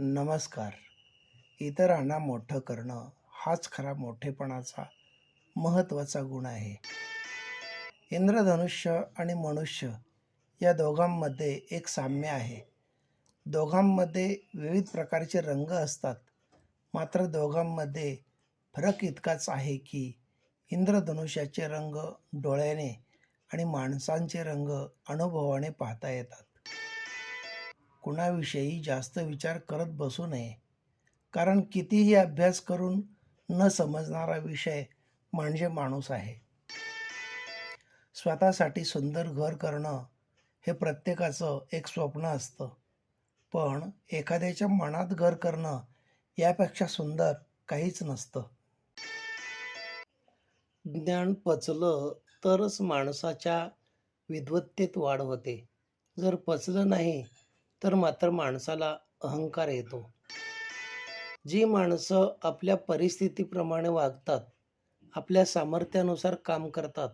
नमस्कार. इतरांना मोठं करणं हाच खरा मोठेपणाचा महत्त्वाचा गुण आहे. इंद्रधनुष्य आणि मनुष्य या दोघांमध्ये एक साम्य आहे. दोघांमध्ये विविध प्रकारचे रंग असतात. मात्र दोघांमध्ये फरक इतकाच आहे की इंद्रधनुष्याचे रंग डोळ्याने आणि माणसांचे रंग अनुभवाने पाहता येतात. कुणाविषयी जास्त विचार करत बसू नये. कारण कितीही अभ्यास करून न समजणारा विषय म्हणजे माणूस आहे. स्वतःसाठी सुंदर घर करणं हे प्रत्येकाचं एक स्वप्न असतं. पण एखाद्याच्या मनात घर करणं यापेक्षा सुंदर काहीच नसतं. ज्ञान पचलं तरच माणसाच्या विद्वत्तेत वाढ होते. जर पचलं नाही तर मात्र माणसाला अहंकार येतो. जी माणसं आपल्या परिस्थितीप्रमाणे वागतात आपल्या सामर्थ्यानुसार काम करतात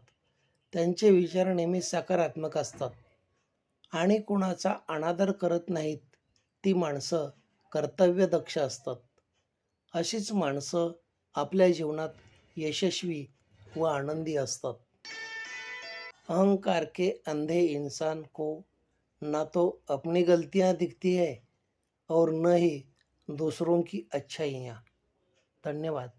त्यांचे विचार नेहमी सकारात्मक असतात आणि कुणाचा अनादर करत नाहीत ती माणसं कर्तव्यदक्ष असतात. अशीच माणसं आपल्या जीवनात यशस्वी व आनंदी असतात. अहंकार के अंधे इंसान को ना तो अपनी गलतियां दिखती है और न ही दूसरों की अच्छाइयाँ। धन्यवाद।